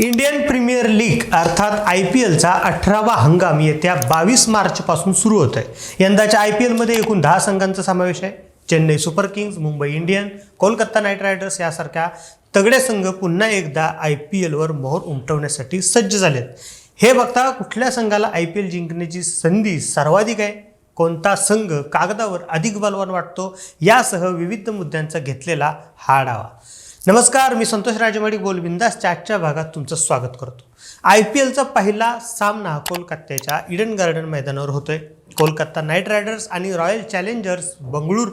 Indian premier league अर्थात I P एलचा अठरावा हंगाम येत्या बावीस मार्चपासून सुरू होत आहे यंदाच्या आय पी एलमध्ये एकूण दहा संघांचा समावेश आहे. Chennai Super Kings Mumbai Indian Kolkata Knight Riders यासारख्या तगडे संघ पुन्हा एकदा आय पी एलवर मोहर उमटवण्यासाठी सज्ज झालेत. हे बघता कुठल्या संघाला आय पी एल जिंकण्याची संधी सर्वाधिक आहे? कोणता संघ कागदावर अधिक बलवान वाटतो? यासह विविध मुद्द्यांचा घेतलेला हा डावा नमस्कार मी संतोष राजवाडी गोलबिंदासच्या आजच्या भागात तुमचं स्वागत करतो. आय पी एलचा पहिला सामना कोलकात्याच्या इडन गार्डन मैदानावर होतोय. कोलकाता नाईट रायडर्स आणि रॉयल चॅलेंजर्स बंगळूर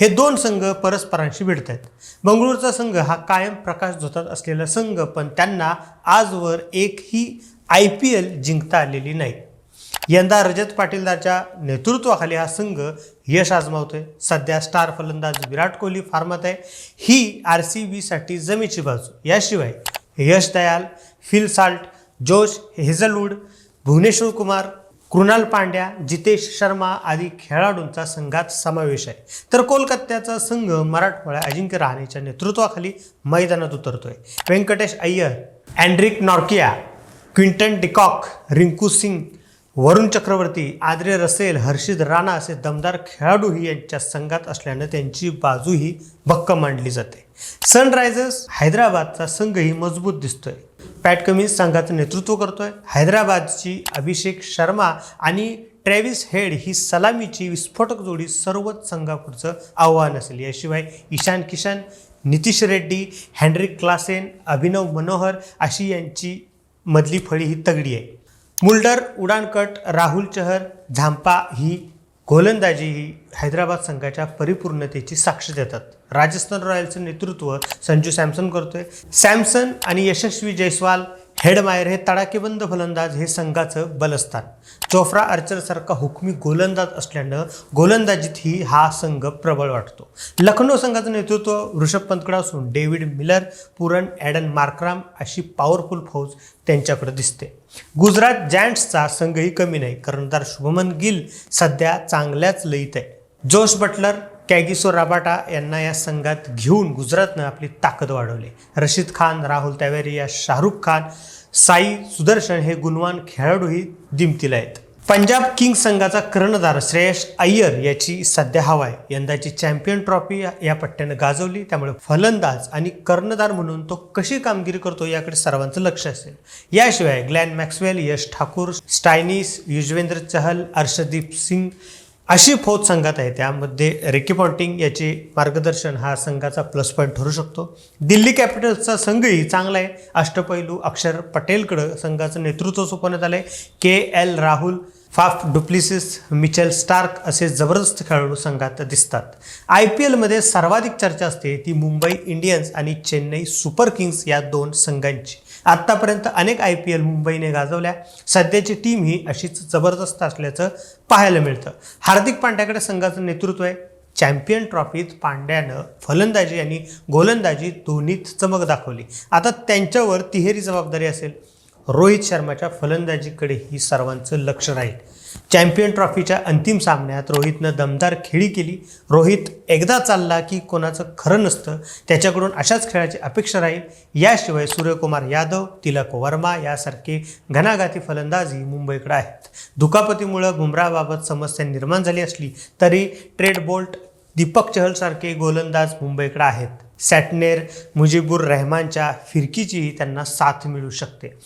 हे दोन संघ परस्परांशी भिडत आहेत बंगळूरचा संघ हा कायम प्रकाश झोतात असलेला संघ पण त्यांना आजवर एकही आय पी एल जिंकता आलेली नाही. यंदा रजत पाटीलदारच्या नेतृत्वाखाली हा संघ यश आजमावतोय. सध्या स्टार फलंदाज विराट कोहली फार्मात आहे. ही आर सी बीसाठी जमीची बाजू. याशिवाय Yash Dayal Phil Salt Josh Hazlewood Bhuvneshwar Kumar Krunal Pandya Jitesh Sharma आदी खेळाडूंचा संघात समावेश आहे. तर कोलकात्याचा संघ मराठवाड्या अजिंक्य रहाणेच्या नेतृत्वाखाली मैदानात उतरतोय. Venkatesh Iyer अँड्रिक Nortje Quinton de Kock Rinku Singh Varun Chakravarthy Andre Russell Harshit Rana असे दमदार खेळाडूही यांच्या संघात असल्यानं त्यांची बाजूही भक्कम मांडली जाते. सनरायझर्स हैदराबादचा संघही मजबूत दिसतोय. पॅट कमिन्स संघाचं नेतृत्व करतोय. हैदराबादची अभिषेक शर्मा आणि ट्रॅव्हिस हेड ही सलामीची विस्फोटक जोडी सर्वच संघापुढचं आव्हान असेल. याशिवाय ईशान किशन नितीश रेड्डी हॅन्ड्रिक क्लासेन अभिनव मनोहर अशी यांची मधली फळी ही तगडी आहे. मुल्डर उडाणकट राहुल चहर झांपा ही गोलंदाजी ही हैदराबाद संघाच्या परिपूर्णतेची साक्ष देतात. राजस्थान रॉयल्सचं नेतृत्व संजू सॅमसन करतोय. सॅमसन आणि यशस्वी जयस्वाल हेडमायर हे तडाकेबंद फलंदाज हे संघाचं बलस्थान. चोफ्रा अर्चरसारखा हुकमी गोलंदाज असल्यानं गोलंदाजीतही हा संघ प्रबळ वाटतो. लखनौ संघाचं नेतृत्व ऋषभ पंतकडे असून David Miller Pooran Aiden Markram अशी पॉवरफुल फौज त्यांच्याकडे दिसते. गुजरात जॅन्ट्सचा संघही कमी नाही कर्णधार शुभमन गिल सध्या चांगल्याच लयीत आहे. जोश बटलर कॅगिसो राबाटा यांना या संघात घेऊन गुजरातनं आपली ताकद वाढवली. रशीद खान राहुल त्यावेरिया शाहरुख खान साई सुदर्शन हे गुणवान खेळाडूही दिमतीला आहेत. पंजाब किंग्स संघाचा कर्णधार श्रेयस अय्यर याची सध्या हवा आहे. यंदाची चॅम्पियन ट्रॉफी या पट्ट्यानं गाजवली. त्यामुळे फलंदाज आणि कर्णधार म्हणून तो कशी कामगिरी करतो याकडे सर्वांचं लक्ष असेल. याशिवाय Glenn Maxwell Yash Thakur Stoinis Yuzvendra Chahal Arshdeep Singh अशी फौज संघात आहे. त्यामध्ये रिकी पॉन्टिंग याचे मार्गदर्शन हा संघाचा प्लस पॉईंट ठरू शकतो. दिल्ली कॅपिटल्सचा संघही चांगला आहे. अष्टपैलू अक्षर पटेलकडं संघाचं नेतृत्व सोपवण्यात आलं आहे K L Rahul Faf du Plessis Mitchell Starc असे जबरदस्त खेळाडू संघात दिसतात. आय पी एलमध्ये सर्वाधिक चर्चा असते. ती मुंबई इंडियन्स आणि चेन्नई सुपर किंग्स या दोन संघांची. आत्तापर्यंत अनेक आय पी एल मुंबईने गाजवल्या. सध्याची टीम ही अशीच जबरदस्त असल्याचं पाहायला मिळतं. हार्दिक पांड्याकडे संघाचं नेतृत्व आहे. चॅम्पियन ट्रॉफीत पांड्यानं फलंदाजी आणि गोलंदाजी दोन्हीत चमक दाखवली. आता त्यांच्यावर तिहेरी जबाबदारी असेल. रोहित शर्माच्या फलंदाजीकडे ही सर्वांचं लक्ष राहील. चॅम्पियन ट्रॉफीच्या अंतिम सामन्यात रोहितनं दमदार खेळी केली. रोहित एकदा चालला की कोणाचं खरं नसतं. त्याच्याकडून अशाच खेळाची अपेक्षा राहील. याशिवाय सूर्यकुमार यादव तिलक वर्मा यासारखे घणाघाती फलंदाजही मुंबईकडे आहेत. दुखापतीमुळं बुमराहबाबत समस्या निर्माण झाली असली तरी ट्रेड बोल्ट दीपक चहलसारखे गोलंदाज मुंबईकडे आहेत. सॅटनेर मुजीबुर रहमानच्या फिरकीचीही त्यांना साथ मिळू शकते.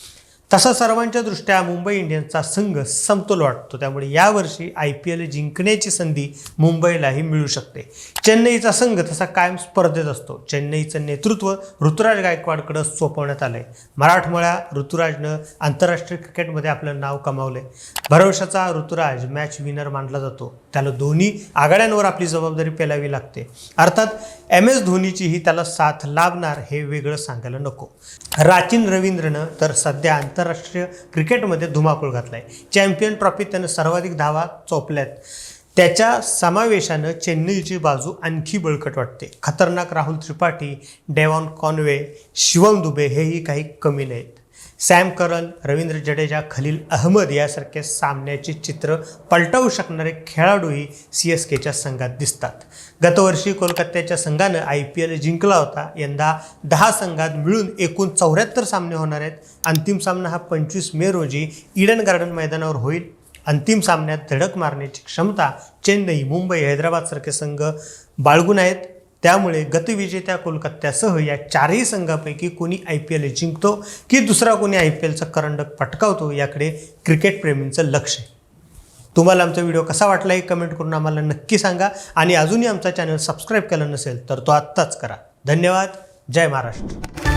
तसा सर्वांच्या दृष्ट्या मुंबई इंडियन्सचा संघ समतोल वाटतो. त्यामुळे यावर्षी आय पी एल जिंकण्याची संधी मुंबईलाही मिळू शकते. चेन्नईचा संघ तसा कायम स्पर्धेत असतो. चेन्नईचं नेतृत्व ऋतुराज गायकवाडकडं सोपवण्यात आलं आहे मराठमोळ्या ऋतुराजनं आंतरराष्ट्रीय क्रिकेटमध्ये आपलं नाव कमावलंय. भरवशाचा ऋतुराज मॅच विनर मानला जातो. त्याला दोन्ही आघाड्यांवर आपली जबाबदारी पेलावी लागते. अर्थात एम एस धोनीचीही त्याला साथ लाभणार हे वेगळं सांगायला नको. राचिन रवींद्रनं तर सध्या आंतरराष्ट्रीय क्रिकेटमध्ये धुमाकूळ घातलाय. चॅम्पियन ट्रॉफीत त्यानं सर्वाधिक धावा चोपल्यात. त्याच्या समावेशानं चेन्नईची बाजू आणखी बळकट वाटते. खतरनाक राहुल त्रिपाठी डेवॉन कॉनवे शिवम दुबे हेही काही कमी नाहीत. सॅम करन रवींद्र जडेजा खलील अहमद यासारखे सामन्याचे चित्र पलटवू शकणारे खेळाडूही सी एस केच्या संघात दिसतात. गतवर्षी कोलकात्याच्या संघानं आय पी एल जिंकला होता. यंदा दहा संघात मिळून एकूण चौऱ्याहत्तर सामने होणार आहेत. अंतिम सामना हा पंचवीस मे रोजी इडन गार्डन मैदानावर होईल. अंतिम सामन्यात धडक मारण्याची क्षमता चेन्नई मुंबई हैदराबादसारखे संघ बाळगून आहेत. त्यामुळे गतविजेत्या कोलकात्यासह या चारही संघापैकी कोणी आय पी एल जिंकतो की दुसरा कोणी आय पी एलचा करंडक पटकावतो याकडे क्रिकेटप्रेमींचं लक्ष आहे. तुम्हाला आमचा व्हिडिओ कसा वाटला हे कमेंट करून आम्हाला नक्की सांगा आणि अजूनही आमचा चॅनल सबस्क्राईब केला नसेल तर तो आत्ताच करा. धन्यवाद. जय महाराष्ट्र.